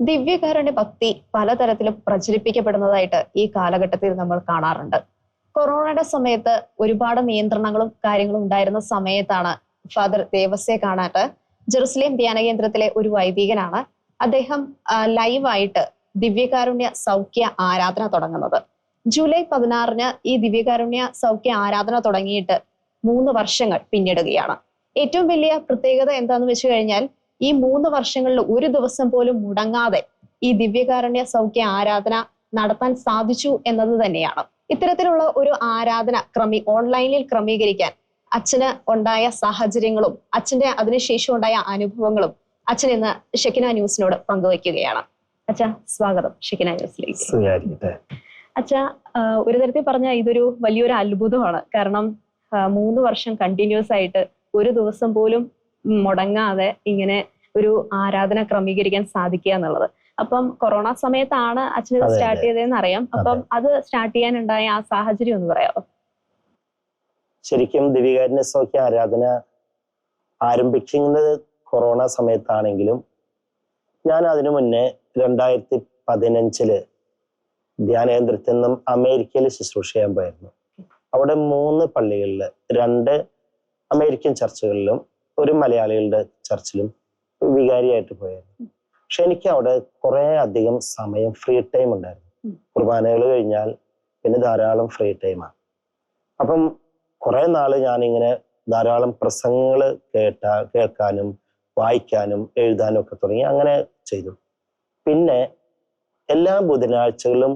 ദിവ്യകാരുണ്യ ഭക്തി പലതരത്തിലും പ്രചരിപ്പിക്കപ്പെടുന്നതായിട്ട് ഈ കാലഘട്ടത്തിൽ നമ്മൾ കാണാറുണ്ട്. കൊറോണയുടെ സമയത്ത് ഒരുപാട് നിയന്ത്രണങ്ങളും കാര്യങ്ങളും ഉണ്ടായിരുന്ന സമയത്താണ് ഫാദർ ദേവസ്യെ കാണാട്ട് ജെറുസലേം ധ്യാന കേന്ദ്രത്തിലെ ഒരു വൈദികനാണ് അദ്ദേഹം ലൈവായിട്ട് ദിവ്യകാരുണ്യ സൗഖ്യ ആരാധന തുടങ്ങുന്നത്. ജൂലൈ പതിനാറിന് ഈ ദിവ്യകാരുണ്യ സൗഖ്യ ആരാധന തുടങ്ങിയിട്ട് മൂന്ന് വർഷങ്ങൾ പിന്നിടുകയാണ്. ഏറ്റവും വലിയ പ്രത്യേകത എന്താന്ന് വെച്ച് കഴിഞ്ഞാൽ ഈ മൂന്ന് വർഷങ്ങളിൽ ഒരു ദിവസം പോലും മുടങ്ങാതെ ഈ ദിവ്യകാരുണ്യ സൗഖ്യ ആരാധന നടത്താൻ സാധിച്ചു എന്നത് തന്നെയാണ്. ഇത്തരത്തിലുള്ള ഒരു ആരാധന ക്രമീ ഓൺലൈനിൽ ക്രമീകരിക്കാൻ അച്ഛന് ഉണ്ടായ സാഹചര്യങ്ങളും അച്ഛന്റെ അതിനുശേഷം ഉണ്ടായ അനുഭവങ്ങളും അച്ഛൻ ഇന്ന് ഷെക്കിന ന്യൂസിനോട് പങ്കുവയ്ക്കുകയാണ്. അച്ഛ സ്വാഗതം ഷെക്കിന ന്യൂസിലേക്ക്. അച്ഛ ഒരു തരത്തിൽ പറഞ്ഞാൽ ഇതൊരു വലിയൊരു അത്ഭുതമാണ്. കാരണം മൂന്ന് വർഷം കണ്ടിന്യൂസ് ആയിട്ട് ഒരു ദിവസം പോലും മുടങ്ങാതെ ഇങ്ങനെ ഒരു ആരാധന ക്രമീകരിക്കാൻ സാധിക്കുക എന്നുള്ളത്. അപ്പം കൊറോണ സമയത്താണ് അച്ഛൻ സ്റ്റാർട്ട് ചെയ്തതെന്ന് അറിയാം അപ്പം അത്. സ്റ്റാർട്ട് ചെയ്യാനുണ്ടായ ആ സാഹചര്യം ഒന്ന് പറയാമോ ശരിക്കും ദിവികാരന്റെ സോക്കി ആരാധന ആരംഭിക്കുന്നത് കൊറോണ സമയത്താണെങ്കിലും ഞാൻ അതിനു മുന്നേ രണ്ടായിരത്തി പതിനഞ്ചിൽ ധ്യാനകേന്ദ്രത്തിൽ നിന്നും അമേരിക്കയിൽ ശുശ്രൂഷ ചെയ്യാൻ പോയിരുന്നു. അവിടെ മൂന്ന് പള്ളികളിൽ രണ്ട് അമേരിക്കൻ ചർച്ചുകളിലും ഒരു മലയാളികളുടെ ചർച്ചിലും വികാരിയായിട്ട് പോയായിരുന്നു. പക്ഷെ എനിക്ക് അവിടെ കുറെ അധികം സമയം ഫ്രീ ടൈം ഉണ്ടായിരുന്നു. കുർബാനകൾ കഴിഞ്ഞാൽ പിന്നെ ധാരാളം ഫ്രീ ടൈമാണ് അപ്പം കുറെ നാൾ ഞാനിങ്ങനെ ധാരാളം പ്രസംഗങ്ങൾ കേട്ട കേൾക്കാനും വായിക്കാനും എഴുതാനും ഒക്കെ തുടങ്ങി അങ്ങനെ ചെയ്തു. പിന്നെ എല്ലാ ബുധനാഴ്ചകളും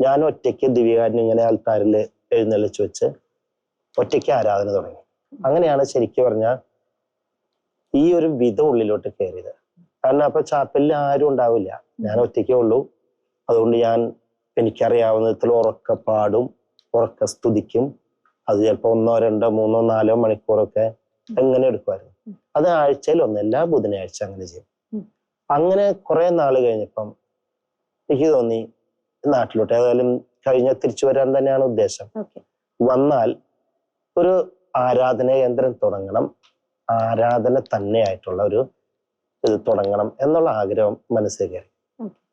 ഞാൻ ഒറ്റയ്ക്ക് ദിവ്യകാരൻ ഇങ്ങനെ ആൾക്കാരിൽ എഴുന്നള്ളിച്ച് വെച്ച് ഒറ്റയ്ക്ക് ആരാധന തുടങ്ങി. അങ്ങനെയാണ് ശരിക്കും പറഞ്ഞാൽ ഈ ഒരു വിധം ഉള്ളിലോട്ട് കയറിയത് കാരണം അപ്പൊ ചാപ്പലിൽ ആരും ഉണ്ടാവില്ല. ഞാൻ ഒറ്റയ്ക്കേ ഉള്ളൂ. അതുകൊണ്ട് ഞാൻ എനിക്കറിയാവുന്ന വിധത്തിൽ ഉറക്ക പാടും ഉറക്ക സ്തുതിക്കും. അത് ചിലപ്പോൾ ഒന്നോ രണ്ടോ മൂന്നോ നാലോ മണിക്കൂറൊക്കെ അങ്ങനെ എടുക്കുമായിരുന്നു. അത് ആഴ്ചയിൽ ഒന്ന് എല്ലാ ബുധനാഴ്ച അങ്ങനെ ചെയ്യും. അങ്ങനെ കുറെ നാൾ കഴിഞ്ഞപ്പം എനിക്ക് തോന്നി നാട്ടിലോട്ട്. ഏതായാലും കഴിഞ്ഞ തിരിച്ചു വരാൻ തന്നെയാണ് ഉദ്ദേശം. വന്നാൽ ഒരു ആരാധന കേന്ദ്രം തുടങ്ങണം. ആരാധന തന്നെയായിട്ടുള്ള ഒരു ഇത് തുടങ്ങണം എന്നുള്ള ആഗ്രഹം മനസ്സിൽ കയറി.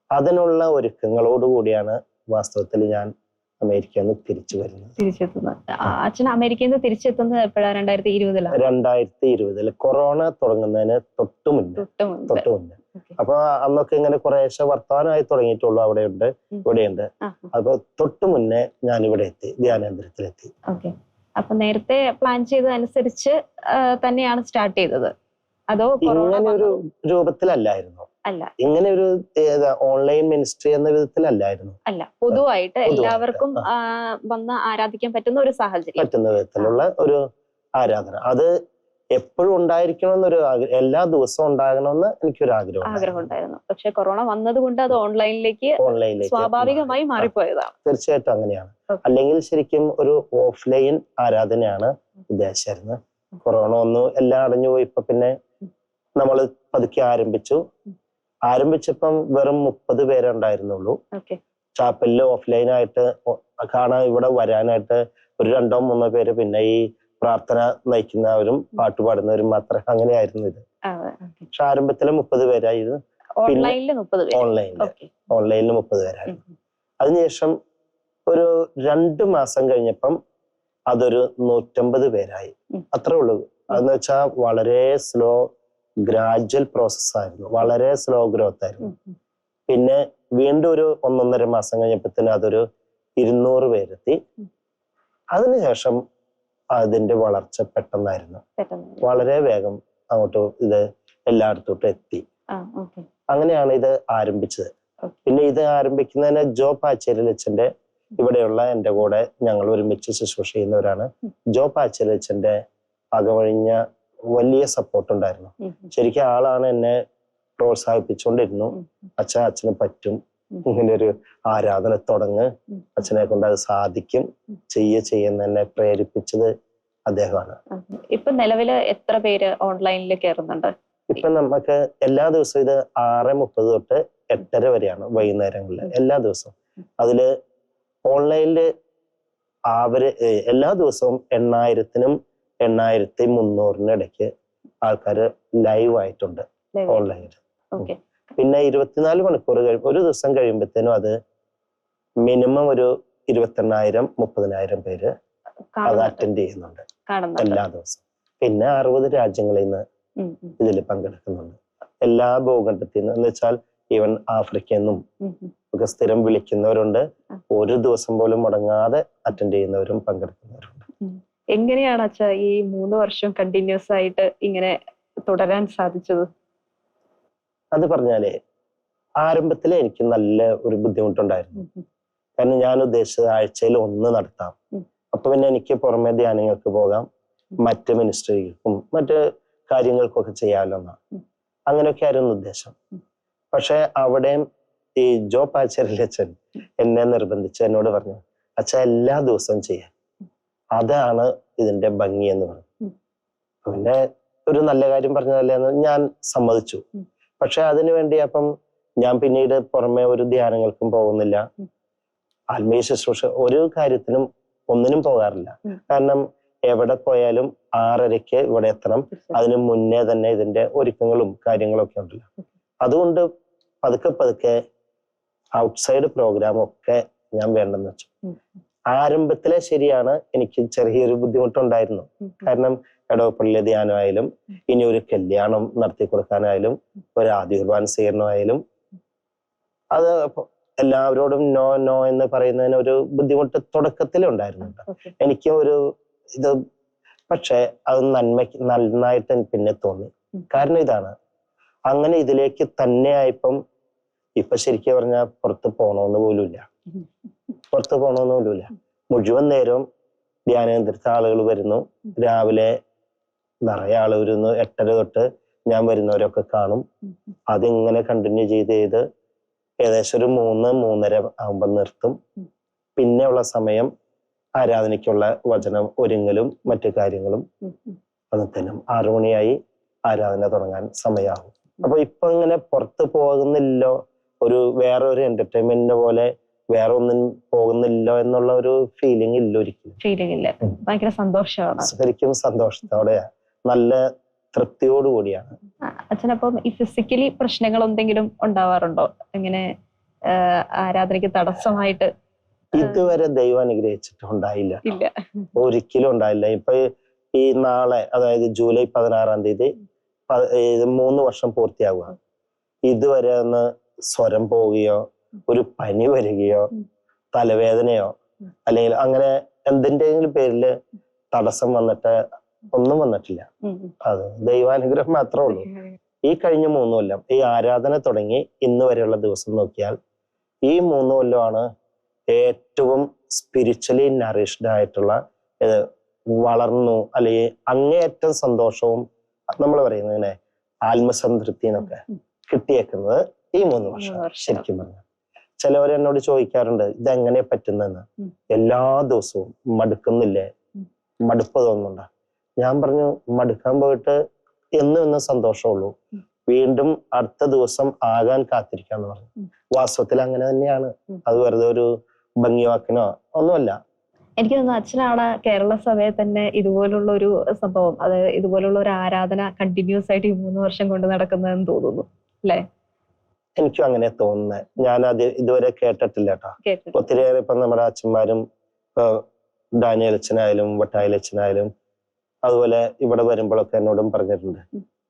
അതിനുള്ള ഒരുക്കങ്ങളോടുകൂടിയാണ് വാസ്തവത്തിൽ ഞാൻ അമേരിക്കയിൽ നിന്ന് തിരിച്ചു വരുന്നത്. തിരിച്ചെത്തുന്നത്. അച്ഛൻ അമേരിക്കയിൽ നിന്ന് തിരിച്ചെത്തുന്നത് എപ്പോഴാണ് രണ്ടായിരത്തി ഇരുപതിലാണ് രണ്ടായിരത്തി ഇരുപതിൽ കൊറോണ തുടങ്ങുന്നതിന് തൊട്ടു മുന്നേ. തൊട്ട് മുന്നേ. അപ്പൊ അന്നൊക്കെ ഇങ്ങനെ കുറേശ്ശെ വർത്തമാനമായി തുടങ്ങിയിട്ടുള്ളൂ അവിടെയുണ്ട് ഉം. ഇവിടെയുണ്ട്. അപ്പൊ തൊട്ടു മുന്നേ ഞാൻ ഇവിടെ എത്തി ധ്യാനേന്ദ്രത്തിലെത്തി അപ്പൊ നേരത്തെ പ്ലാൻ ചെയ്തതനുസരിച്ച് തന്നെയാണ് സ്റ്റാർട്ട് ചെയ്തത്. അതോ ഇങ്ങനെ ഒരു രൂപത്തിലല്ലായിരുന്നു. അല്ല. ഇങ്ങനെ ഒരു ഓൺലൈൻ മിനിസ്ട്രി എന്ന വിധത്തിലല്ലായിരുന്നു. അല്ല. പൊതുവായിട്ട് എല്ലാവർക്കും വന്ന് ആരാധിക്കാൻ പറ്റുന്ന ഒരു സാഹചര്യം. പറ്റുന്ന വിധത്തിലുള്ള ഒരു ആരാധന. അത് എപ്പോഴും ഉണ്ടായിരിക്കണം എന്നൊരു എല്ലാ ദിവസവും ഉണ്ടാകണമെന്ന് എനിക്കൊരു ആഗ്രഹം ആഗ്രഹം ഉണ്ടായിരുന്നു പക്ഷെ കൊറോണ വന്നത് കൊണ്ട് അത് ഓൺലൈനിലേക്ക് ഓൺലൈനിലേക്ക് സ്വാഭാവികമായി മാറിപ്പോയതാണ്. തീർച്ചയായിട്ടും അങ്ങനെയാണ്. അല്ലെങ്കിൽ ശരിക്കും ഒരു ഓഫ്ലൈൻ ആരാധനയാണ് ഉദ്ദേശിച്ചിരുന്നത്. കൊറോണ ഒന്ന് എല്ലാം അടഞ്ഞു പോയി ഇപ്പൊ പിന്നെ നമ്മൾ പതുക്കെ ആരംഭിച്ചു. ആരംഭിച്ചപ്പം വെറും മുപ്പത് പേരെ ഉണ്ടായിരുന്നുള്ളൂ. ചാപ്പലിൽ ഓഫ്ലൈൻ ആയിട്ട് കാണാൻ ഇവിടെ വരാനായിട്ട് ഒരു രണ്ടോ മൂന്നോ പേര് പിന്നെ ഈ പ്രാർത്ഥന നയിക്കുന്നവരും പാട്ട് പാടുന്നവരും മാത്രം അങ്ങനെയായിരുന്നു ഇത്. പക്ഷെ ആരംഭത്തിൽ മുപ്പത് പേരായിരുന്നു. ഓൺലൈനിൽ ഓൺലൈനിൽ മുപ്പത് പേരായിരുന്നു. അതിനുശേഷം ഒരു രണ്ട് മാസം കഴിഞ്ഞപ്പം അതൊരു നൂറ്റമ്പത് പേരായി. അത്രേ ഉള്ളൂ. അതെന്ന് വെച്ചാൽ വളരെ സ്ലോ ഗ്രാജുവൽ പ്രോസസ് ആയിരുന്നു. വളരെ സ്ലോ ഗ്രോത്ത് ആയിരുന്നു. പിന്നെ വീണ്ടും ഒരു ഒന്നൊന്നര മാസം കഴിഞ്ഞപ്പോഴത്തേനും അതൊരു ഇരുന്നൂറ് പേരെത്തി. അതിനുശേഷം അതിന്റെ വളർച്ച പെട്ടെന്നായിരുന്നു. വളരെ വേഗം അങ്ങോട്ട് ഇത് എല്ലായിടത്തോട്ടും എത്തി. അങ്ങനെയാണ് ഇത് ആരംഭിച്ചത്. പിന്നെ ഇത് ആരംഭിക്കുന്നതിന് ജോ പാച്ചേരിലച്ചന്റെ ഇവിടെയുള്ള എന്റെ കൂടെ ഞങ്ങൾ ഒരുമിച്ച് ശുശ്രൂഷ ചെയ്യുന്നവരാണ്. ജോ പാച്ചേരിലച്ചന്റെ അകവഴിഞ്ഞ വലിയ സപ്പോർട്ട് ഉണ്ടായിരുന്നു. ശരിക്കും ആളാണ് എന്നെ പ്രോത്സാഹിപ്പിച്ചുകൊണ്ടിരുന്നു. അച്ഛൻ അച്ഛന് പറ്റും. ഇങ്ങനെ ഒരു ആരാധന തുടങ്ങ്. അച്ഛനെ കൊണ്ട് അത് സാധിക്കും. ചെയ്യ ചെയ്യുന്ന എന്നെ പ്രേരിപ്പിച്ചത് അദ്ദേഹമാണ്. ഇപ്പൊ നിലവിൽ എത്ര പേര് ഓൺലൈനിൽ കയറുന്നുണ്ട്? ഇപ്പൊ നമുക്ക് എല്ലാ ദിവസവും ഇത് ആറ് മുപ്പത് തൊട്ട് എട്ടര വരെയാണ് വൈകുന്നേരങ്ങളിൽ. എല്ലാ ദിവസവും. അതിൽ ഓൺലൈനിൽ അവർ എല്ലാ ദിവസവും എണ്ണായിരത്തിനും എണ്ണായിരത്തി മുന്നൂറിനും ഇടയ്ക്ക് ആൾക്കാർ ലൈവ് ആയിട്ടുണ്ട് ഓൺലൈനിൽ ഓക്കെ. പിന്നെ ഇരുപത്തിനാല് മണിക്കൂർ കഴിയുമ്പോൾ ഒരു ദിവസം കഴിയുമ്പോഴത്തേനും അത് മിനിമം ഒരു ഇരുപത്തെണ്ണായിരം മുപ്പതിനായിരം പേര് അത് അറ്റൻഡ് ചെയ്യുന്നുണ്ട്. എല്ലാ ദിവസവും. പിന്നെ അറുപത് രാജ്യങ്ങളിൽ നിന്ന് ഇതിൽ പങ്കെടുക്കുന്നുണ്ട്. എല്ലാ ഭൂഖണ്ഡത്തിൽ നിന്ന് എന്ന് വെച്ചാൽ ഈവൻ ആഫ്രിക്കയിൽ നിന്നും. ഒക്കെ സ്ഥിരം വിളിക്കുന്നവരുണ്ട്. ഒരു ദിവസം പോലും മുടങ്ങാതെ അറ്റൻഡ് ചെയ്യുന്നവരും പങ്കെടുക്കുന്നവരുണ്ട്. എങ്ങനെയാണ് അച്ഛാ ഈ മൂന്ന് വർഷം കണ്ടിന്യൂസ് ആയിട്ട് ഇങ്ങനെ തുടരാൻ സാധിച്ചത്? അത് പറഞ്ഞാലേ ആരംഭത്തിൽ എനിക്ക് നല്ല ഒരു ബുദ്ധിമുട്ടുണ്ടായിരുന്നു. കാരണം ഞാൻ ഉദ്ദേശിച്ചത് ആഴ്ചയിൽ ഒന്ന് നടത്താം. അപ്പൊ പിന്നെ എനിക്ക് പുറമെ ധ്യാനങ്ങൾക്ക് പോകാം. മറ്റ് മിനിസ്ട്രികൾക്കും മറ്റ് കാര്യങ്ങൾക്കൊക്കെ ചെയ്യാമല്ലോ എന്നാ ഉം. അങ്ങനെയൊക്കെ ആയിരുന്നു ഉദ്ദേശം. പക്ഷെ അവിടെയും ഈ ജോ പാച്ചേരിലെ അച്ഛൻ എന്നെ നിർബന്ധിച്ച് എന്നോട് പറഞ്ഞു അച്ഛ എല്ലാ ദിവസവും ചെയ്യാം അതാണ് ഇതിന്റെ ഭംഗി എന്ന് പറഞ്ഞു. പിന്നെ ഒരു നല്ല കാര്യം പറഞ്ഞതല്ലേ എന്ന് ഞാൻ സമ്മതിച്ചു. പക്ഷെ അതിനു വേണ്ടി അപ്പം ഞാൻ പിന്നീട് പുറമെ ഒരു ധ്യാനങ്ങൾക്കും പോകുന്നില്ല. ആത്മീയ ശുശ്രൂഷ ഒരു കാര്യത്തിനും ഒന്നിനും പോകാറില്ല. കാരണം എവിടെ പോയാലും ആറരയ്ക്ക് ഇവിടെ എത്തണം. അതിന് മുന്നേ തന്നെ ഇതിന്റെ ഒരുക്കങ്ങളും കാര്യങ്ങളും ഒക്കെ ഉണ്ടല്ലോ അതുകൊണ്ട് പതുക്കെ പതുക്കെ ഔട്ട്സൈഡ് പ്രോഗ്രാം ഒക്കെ ഞാൻ വേണ്ടെന്ന് വെച്ചു. ആരംഭത്തിലെ ശരിയാണ് എനിക്ക് ചെറിയൊരു ബുദ്ധിമുട്ടുണ്ടായിരുന്നു. കാരണം ഇടവപ്പള്ളിയിലെ ധ്യാനമായാലും ഇനി ഒരു കല്യാണം നടത്തി കൊടുക്കാനായാലും ഒരു ആദ്യ കുർബാന സ്വീകരണമായാലും അത് എല്ലാവരോടും നോ നോ എന്ന് പറയുന്നതിന് ഒരു ബുദ്ധിമുട്ട് തുടക്കത്തിൽ ഉണ്ടായിരുന്നുണ്ട്. എനിക്ക് ഒരു ഇത് പക്ഷെ അത് നന്മയ്ക്ക് നന്നായിട്ട് പിന്നെ തോന്നി. കാരണം ഇതാണ്. അങ്ങനെ ഇതിലേക്ക് തന്നെ ആയപ്പം ഇപ്പൊ ശരിക്കും പറഞ്ഞാൽ പുറത്ത് പോകണമെന്ന് പോലുമില്ല. പുറത്ത് പോകണമെന്ന് പോലുമില്ല. മുഴുവൻ നേരം ധ്യാനകേന്ദ്രത്തെ ആളുകൾ വരുന്നു. രാവിലെ നിറയെ ആളുകൾ ഇന്ന് എട്ടര തൊട്ട് ഞാൻ വരുന്നവരൊക്കെ കാണും. അതിങ്ങനെ കണ്ടിന്യൂ ചെയ്ത് ചെയ്ത് ഏകദേശം ഒരു മൂന്ന് മൂന്നര ആകുമ്പോൾ നിർത്തും ഉം. പിന്നെ ഉള്ള സമയം ആരാധനയ്ക്കുള്ള വചനം ഒരുങ്ങലും മറ്റു കാര്യങ്ങളും. അന്നത്തേനും ആറു മണിയായി ആരാധന തുടങ്ങാൻ സമയമാകും അപ്പൊ ഇപ്പൊ ഇങ്ങനെ പുറത്ത് പോകുന്നില്ലോ ഒരു വേറെ ഒരു എന്റർടൈൻമെന്റിന്റെ പോലെ വേറെ ഒന്നും പോകുന്നില്ലോ എന്നുള്ള ഒരു ഫീലിംഗ് ഇല്ല ഒരിക്കലും ഫീലിംഗ് ഇല്ല. ഭയങ്കര സന്തോഷമാണ് ശരിക്കും സന്തോഷത്തോടെ നല്ല തൃപ്തിയോടുകൂടിയാണ് അച്ഛനപ്പം ഈ ഫിസിക്കലി പ്രശ്നങ്ങൾ എന്തെങ്കിലും ഉണ്ടാവാറുണ്ടോ? ഇങ്ങനെ ആരാധനയ്ക്ക് തടസ്സമായിട്ട് ഇതുവരെ ദൈവം അനുഗ്രഹിച്ചിട്ട് ഉണ്ടായില്ല ഒരിക്കലും ഉണ്ടായില്ല. ഇപ്പൊ ഈ നാളെ അതായത് ജൂലൈ പതിനാറാം തീയതി മൂന്ന് വർഷം പൂർത്തിയാവുക ഇതുവരെ ഒന്ന് സ്വരം പോവുകയോ ഒരു പനി വരികയോ തലവേദനയോ അല്ലെങ്കിൽ അങ്ങനെ എന്തിന്റെങ്കിലും പേരിൽ തടസ്സം വന്നിട്ട് ഒന്നും വന്നിട്ടില്ല. അത് ദൈവാനുഗ്രഹം മാത്രമേ ഉള്ളൂ ഈ കഴിഞ്ഞ മൂന്ന് കൊല്ലം ഈ ആരാധന തുടങ്ങി ഇന്ന് വരെയുള്ള ദിവസം നോക്കിയാൽ ഈ മൂന്ന് കൊല്ലമാണ് ഏറ്റവും സ്പിരിച്വലി നറിഷ്ഡ് ആയിട്ടുള്ള വളർന്നു അല്ലെങ്കിൽ അങ്ങേയറ്റം സന്തോഷവും നമ്മൾ പറയുന്നത് ഇങ്ങനെ ആത്മസംതൃപ്തിനൊക്കെ. കിട്ടിയേക്കുന്നത് ഈ മൂന്ന് വർഷം ശരിക്കും പറഞ്ഞു ചിലവർ എന്നോട് ചോദിക്കാറുണ്ട് ഇതെങ്ങനെ പറ്റുന്നെന്ന്. എല്ലാ ദിവസവും മടുക്കുന്നില്ലേ. മടുപ്പ് തോന്നുന്നുണ്ടോ ഞാൻ പറഞ്ഞു മടുക്കാൻ പോയിട്ട് എന്നും എന്ന സന്തോഷമുള്ളൂ. വീണ്ടും അടുത്ത ദിവസം ആകാൻ കാത്തിരിക്കാന്ന് പറഞ്ഞു. വാസ്തവത്തിൽ അങ്ങനെ തന്നെയാണ്. അത് വെറുതെ ഒരു ഭംഗിവാക്കിനോ ഒന്നുമല്ല. എനിക്ക് തോന്നുന്നു അച്ഛനാണ് കേരള സഭയെ തന്നെ ഇതുപോലുള്ള ഒരു സംഭവം അതായത് ഇതുപോലുള്ള ഒരു ആരാധന കണ്ടിന്യൂസ് ആയിട്ട് ഈ മൂന്ന് വർഷം കൊണ്ട് നടക്കുന്നതെന്ന് തോന്നുന്നു. അല്ലേ? എനിക്കും അങ്ങനെ തോന്നുന്നത് ഞാൻ അത് ഇതുവരെ കേട്ടിട്ടില്ല കേട്ടോ. ഒത്തിരിയേറെ ഇപ്പൊ നമ്മുടെ അച്ഛന്മാരും അച്ഛനായാലും വട്ടായൽ അതുപോലെ ഇവിടെ വരുമ്പോഴൊക്കെ എന്നോടും പറഞ്ഞിട്ടുണ്ട്.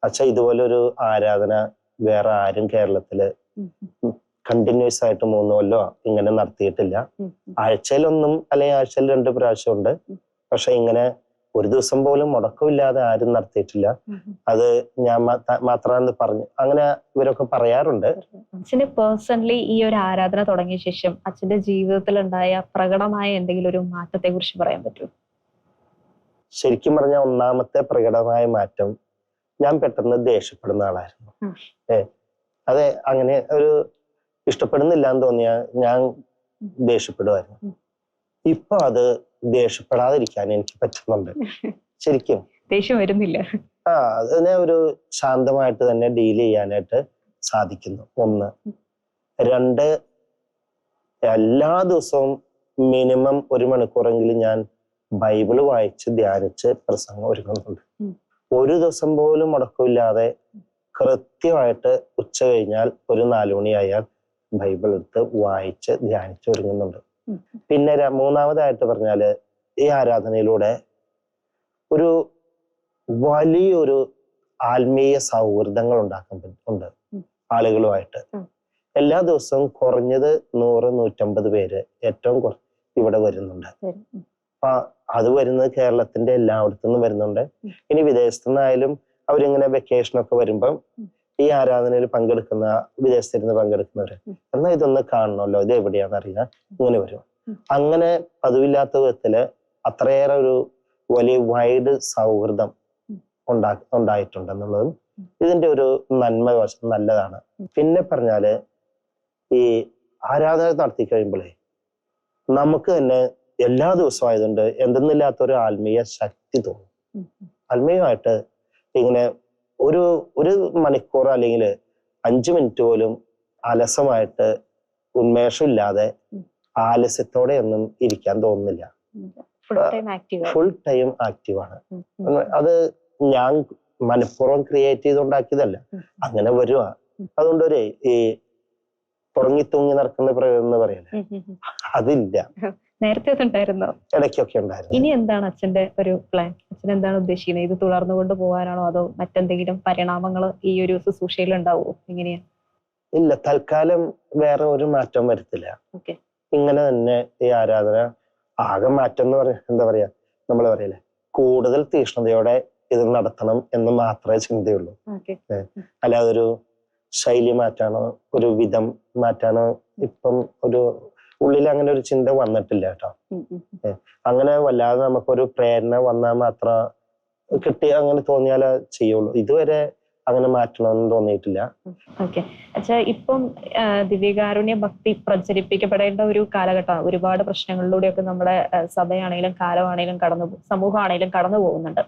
അച്ഛ ഇതുപോലെ ഒരു ആരാധന വേറെ ആരും കേരളത്തിൽ കണ്ടിന്യൂസ് ആയിട്ട് മൂന്ന് കൊല്ലോ ഇങ്ങനെ നടത്തിയിട്ടില്ല. ആഴ്ചയിലൊന്നും അല്ലെങ്കിൽ ആഴ്ചയിൽ രണ്ട് പ്രാവശ്യം ഉണ്ട്. പക്ഷെ ഇങ്ങനെ ഒരു ദിവസം പോലും മുടക്കമില്ലാതെ ആരും നടത്തിയിട്ടില്ല. അത് ഞാൻ മാത്രമെന്ന് പറഞ്ഞു അങ്ങനെ ഇവരൊക്കെ പറയാറുണ്ട് അച്ഛന് പേഴ്സണലി ഈ ഒരു ആരാധന തുടങ്ങിയ ശേഷം അച്ഛന്റെ ജീവിതത്തിൽ ഉണ്ടായ പ്രകടമായ എന്തെങ്കിലും ഒരു മാറ്റത്തെ കുറിച്ച് പറയാൻ പറ്റുമോ ശരിക്കും പറഞ്ഞ ഒന്നാമത്തെ പ്രകടമായ മാറ്റം ഞാൻ പെട്ടെന്ന് ദേഷ്യപ്പെടുന്ന ആളായിരുന്നു. ഏ അതെ അങ്ങനെ ഒരു ഇഷ്ടപ്പെടുന്നില്ല എന്ന് തോന്നിയ ഞാൻ ദേഷ്യപ്പെടുമായിരുന്നു. ഇപ്പൊ അത് ദേഷ്യപ്പെടാതിരിക്കാൻ എനിക്ക് പറ്റുന്നുണ്ട്. ശരിക്കും. ദേഷ്യം വരുന്നില്ല. ആ അതിനെ ഒരു ശാന്തമായിട്ട് തന്നെ ഡീൽ ചെയ്യാനായിട്ട് സാധിക്കുന്നു. ഒന്ന്. രണ്ട് എല്ലാ ദിവസവും മിനിമം ഒരു മണിക്കൂറെങ്കിലും ഞാൻ ബൈബിൾ വായിച്ച് ധ്യാനിച്ച് പ്രസംഗം ഒരുക്കുന്നുണ്ട്. ഒരു ദിവസം പോലും മുടക്കമില്ലാതെ കൃത്യമായിട്ട് ഉച്ച കഴിഞ്ഞാൽ ഒരു നാലുമണിയായാൽ ബൈബിൾ എടുത്ത് വായിച്ച് ധ്യാനിച്ച് ഒരുങ്ങുന്നുണ്ട്. പിന്നെ മൂന്നാമതായിട്ട് പറഞ്ഞാൽ ഈ ആരാധനയിലൂടെ ഒരു വലിയൊരു ആത്മീയ സൗഹൃദങ്ങൾ ഉണ്ടാക്കാൻ ഉണ്ട്. ആളുകളുമായിട്ട്. എല്ലാ ദിവസവും കുറഞ്ഞത് നൂറ് നൂറ്റമ്പത് പേര് ഏറ്റവും കുറ ഇവിടെ വരുന്നുണ്ട്. അപ്പൊ അത് വരുന്നത് കേരളത്തിന്റെ എല്ലായിടത്തു നിന്നും വരുന്നുണ്ട്. ഇനി വിദേശത്തു നിന്നായാലും അവരിങ്ങനെ വെക്കേഷൻ ഒക്കെ വരുമ്പം ഈ ആരാധനയിൽ പങ്കെടുക്കുന്ന വിദേശത്തിരുന്ന് പങ്കെടുക്കുന്നവര്. എന്നാൽ ഇതൊന്ന് കാണണമല്ലോ. ഇത് എവിടെയാണെന്ന് അറിയാൻ ഇങ്ങനെ വരും. അങ്ങനെ പതിവില്ലാത്ത വിധത്തിൽ അത്രയേറെ ഒരു വലിയ വൈഡ് സൗഹൃദം ഉണ്ടാ ഉണ്ടായിട്ടുണ്ട് എന്നുള്ളതും ഇതിന്റെ ഒരു നന്മ വശം നല്ലതാണ്. പിന്നെ പറഞ്ഞാൽ ഈ ആരാധന നടത്തി കഴിയുമ്പോഴേ നമുക്ക് തന്നെ എല്ലാ ദിവസവും ആയതുകൊണ്ട് എന്തെന്നില്ലാത്ത ഒരു ആത്മീയ ശക്തി തോന്നും. ആത്മീയമായിട്ട് ഇങ്ങനെ ഒരു ഒരു മണിക്കൂർ അല്ലെങ്കിൽ അഞ്ചു മിനിറ്റ് പോലും അലസമായിട്ട് ഉന്മേഷമില്ലാതെ. ആലസ്യത്തോടെ ഒന്നും ഇരിക്കാൻ തോന്നുന്നില്ല. ഫുൾ ടൈം ആക്റ്റീവാണ് അത് ഞാൻ മനഃപൂർവം ക്രിയേറ്റ് ചെയ്തുണ്ടാക്കിയതല്ല. അങ്ങനെ വരുക അതുകൊണ്ട് ഒരു ഈ ഉറങ്ങി തൂങ്ങി നടക്കുന്ന പ്രയോഗം എന്ന് പറയല്ലേ? അതില്ല. നേരത്തെ ഉണ്ടായിരുന്നോ ഇടയ്ക്കൊക്കെ ഉണ്ടായിരുന്നു. ഇനി എന്താണ് അച്ഛന്റെ ഒരു പ്ലാൻ അച്ഛൻ എന്താണ് ഉദ്ദേശിക്കുന്നത്? ഇത് തുടർന്നു കൊണ്ട് പോകാനാണോ? അതോ മറ്റെന്തെങ്കിലും പരിണാമങ്ങൾ ഈ ഒരു ശുശ്രൂഷയിൽ ഉണ്ടാവുമോ? എങ്ങനെയാ? ഇല്ല തൽക്കാലം വേറെ ഒരു മാറ്റം വരത്തില്ല. ഇങ്ങനെ തന്നെ ഈ ആരാധന ആകെ മാറ്റം എന്ന് പറയാ എന്താ പറയാ? നമ്മൾ പറയില്ലേ? കൂടുതൽ തീഷ്ണതയോടെ ഇത് നടത്തണം എന്ന് മാത്രമേ ചിന്തയുള്ളൂ. അല്ലാതെ ഒരു ശൈലി മാറ്റാനോ ഒരു വിധം മാറ്റാനോ ഇപ്പം ഒരു ഉള്ളിൽ അങ്ങനെ ഒരു ചിന്ത വന്നിട്ടില്ല കേട്ടോ. അങ്ങനെ വല്ലാതെ നമുക്കൊരു പ്രേരണ വന്നാൽ മാത്രം കിട്ടി അങ്ങനെ തോന്നിയാലേ ചെയ്യുള്ളൂ. ഇതുവരെ അങ്ങനെ മാറ്റണമെന്ന് തോന്നിയിട്ടില്ല. ഓക്കെ. അച്ഛാ ഇപ്പം ദിവ്യകാരുണ്യ ഭക്തി പ്രചരിപ്പിക്കപ്പെടേണ്ട ഒരു കാലഘട്ടമാണ് ഒരുപാട് പ്രശ്നങ്ങളിലൂടെയൊക്കെ നമ്മുടെ സഭയാണെങ്കിലും കാലമാണെങ്കിലും കടന്നു സമൂഹമാണെങ്കിലും കടന്നു പോകുന്നുണ്ട്.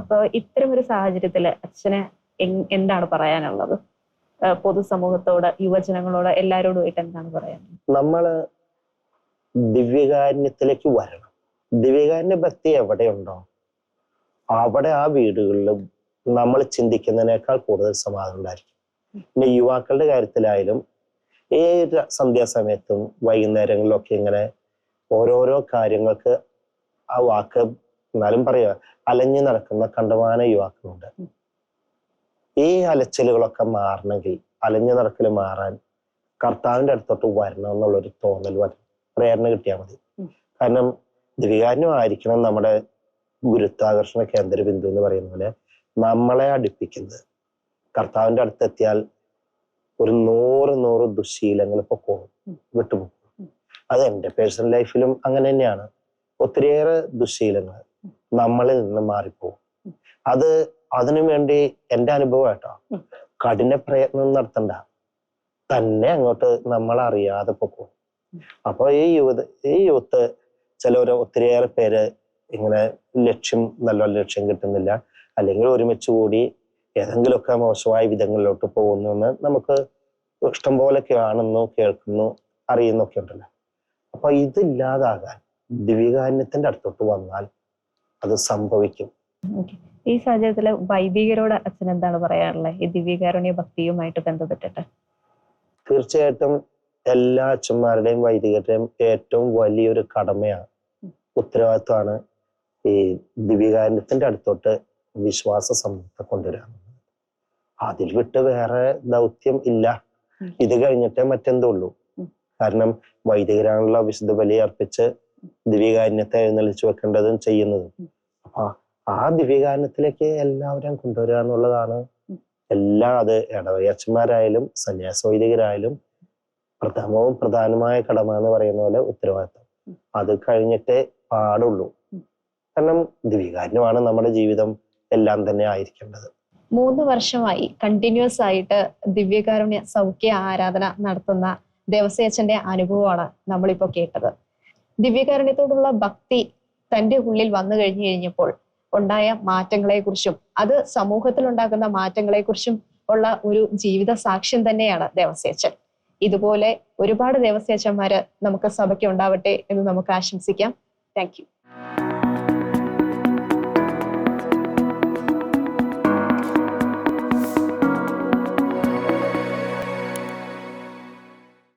അപ്പൊ ഇത്തരം ഒരു സാഹചര്യത്തിൽ അച്ഛന് എന്താണ് പറയാനുള്ളത്? പൊതുസമൂഹത്തോട് യുവജനങ്ങളോട് എല്ലാവരോടുമായിട്ട് എന്താണ് പറയാനുള്ളത്? നമ്മൾ ദിവ്യകാരുണ്യത്തിലേക്ക് വരണം. ദിവ്യകാരുണ്യ ഭക്തി എവിടെയുണ്ടോ അവിടെ ആ വീടുകളിൽ നമ്മൾ ചിന്തിക്കുന്നതിനേക്കാൾ കൂടുതൽ സമാധാനം ഉണ്ടായിരിക്കും. പിന്നെ യുവാക്കളുടെ കാര്യത്തിലായാലും ഏത് സന്ധ്യാസമയത്തും വൈകുന്നേരങ്ങളിലൊക്കെ ഇങ്ങനെ ഓരോരോ കാര്യങ്ങൾക്ക് ആ വാക്ക് എന്നാലും പറയുക അലഞ്ഞു നടക്കുന്ന കണ്ടമാന യുവാക്കളുണ്ട്. ഈ അലച്ചിലുകളൊക്കെ മാറണമെങ്കിൽ അലഞ്ഞു നടക്കൽ മാറാൻ കർത്താവിന്റെ അടുത്തോട്ട് വരണം എന്നുള്ളൊരു തോന്നൽ വരണം. പ്രേരണ കിട്ടിയാൽ മതി. കാരണം കാരണം ദിവികാരനുമായിരിക്കണം നമ്മുടെ ഗുരുത്വാകർഷണ കേന്ദ്ര ബിന്ദു എന്ന് പറയുന്ന പോലെ നമ്മളെ അടുപ്പിക്കുന്നത്. കർത്താവിന്റെ അടുത്തെത്തിയാൽ ഒരു നൂറ് നൂറ് ദുശീലങ്ങൾ പൊക്കോളും ഉം. വിട്ടുപോകും. അത് എന്റെ പേഴ്സണൽ ലൈഫിലും അങ്ങനെ തന്നെയാണ്. ഒത്തിരിയേറെ ദുശീലങ്ങൾ നമ്മളിൽ നിന്ന് മാറിപ്പോകും. അത് അതിനു വേണ്ടി എന്റെ അനുഭവം കേട്ടോ. കഠിന പ്രയത്നം നടത്തണ്ട. തന്നെ അങ്ങോട്ട് നമ്മൾ അറിയാതെ പൊക്കും അപ്പൊ ഈ യുവത ഈ യൂത്ത് ചില ഒത്തിരിയേറെ പേര് ഇങ്ങനെ ലക്ഷ്യം നല്ല ലക്ഷ്യം കിട്ടുന്നില്ല. അല്ലെങ്കിൽ ഒരുമിച്ച് കൂടി ഏതെങ്കിലുമൊക്കെ മോശമായ വിധങ്ങളിലോട്ട് പോകുന്നു എന്ന് നമുക്ക് ഇഷ്ടം പോലെ കാണുന്നു കേൾക്കുന്നു അറിയുന്നൊക്കെ ഉണ്ടല്ലോ. അപ്പൊ ഇതില്ലാതാകാൻ ദിവ്യകാരുണ്യത്തിന്റെ അടുത്തോട്ട് വന്നാൽ അത് സംഭവിക്കും. ഈ സാഹചര്യത്തിൽ വൈദികരോട് അച്ഛൻ എന്താണ് പറയാനുള്ളത് ഈ ദിവ്യകാരുണ്യ ഭക്തിയുമായിട്ട് ബന്ധപ്പെട്ടിട്ട്. തീർച്ചയായിട്ടും എല്ലാ അച്ഛന്മാരുടെയും വൈദികരുടെയും ഏറ്റവും വലിയൊരു കടമയാണ്. ഉത്തരവാദിത്വമാണ് ഈ ദിവ്യകാരുണ്യത്തിന്റെ അടുത്തോട്ട് വിശ്വാസ സമൂഹത്തെ കൊണ്ടുവരാൻ അതിൽ വിട്ട് വേറെ ദൗത്യം ഇല്ല. ഇത് കഴിഞ്ഞിട്ടേ മറ്റെന്തുള്ളൂ ഉള്ളൂ. കാരണം വൈദികരാണുള്ള വിശുദ്ധ ബലി അർപ്പിച്ച് ദിവ്യകാരുണ്യത്തെ എഴുന്നള്ളിച്ചു വെക്കേണ്ടതും ചെയ്യുന്നതും. അപ്പൊ ആ ദിവ്യകാരുണ്യത്തിലേക്ക് എല്ലാവരെയും കൊണ്ടുവരിക എന്നുള്ളതാണ്. എല്ലാ അത് ഇടവയച്ചന്മാരായാലും സന്യാസ വൈദികരായാലും പ്രഥമവും പ്രധാനമായ കടമ എന്ന് പറയുന്ന പോലെ ഉത്തരവാദിത്വം. അത് കഴിഞ്ഞിട്ടേ പാടുള്ളൂ. കാരണം ദിവ്യകാരുണ്യമാണ് നമ്മുടെ ജീവിതം എല്ലാം തന്നെ ആയിരിക്കേണ്ടത്. മൂന്ന് വർഷമായി കണ്ടിന്യൂസ് ആയിട്ട് ദിവ്യകാരുണ്യ സൗഖ്യ ആരാധന നടത്തുന്ന ദേവസേച്ചന്റെ അനുഭവമാണ് നമ്മളിപ്പോ കേട്ടത്. ദിവ്യകാരുണ്യത്തോടുള്ള ഭക്തി തന്റെ ഉള്ളിൽ വന്നു കഴിഞ്ഞു കഴിഞ്ഞപ്പോൾ ഉണ്ടായ മാറ്റങ്ങളെക്കുറിച്ചും അത് സമൂഹത്തിൽ ഉണ്ടാക്കുന്ന മാറ്റങ്ങളെക്കുറിച്ചും ഉള്ള ഒരു ജീവിത സാക്ഷ്യം തന്നെയാണ് ദേവസ്യച്ചൻ ഇതുപോലെ ഒരുപാട് ദേവസ്യച്ചന്മാര് നമുക്ക് സഭയ്ക്ക് ഉണ്ടാവട്ടെ എന്ന് നമുക്ക് ആശംസിക്കാം. താങ്ക്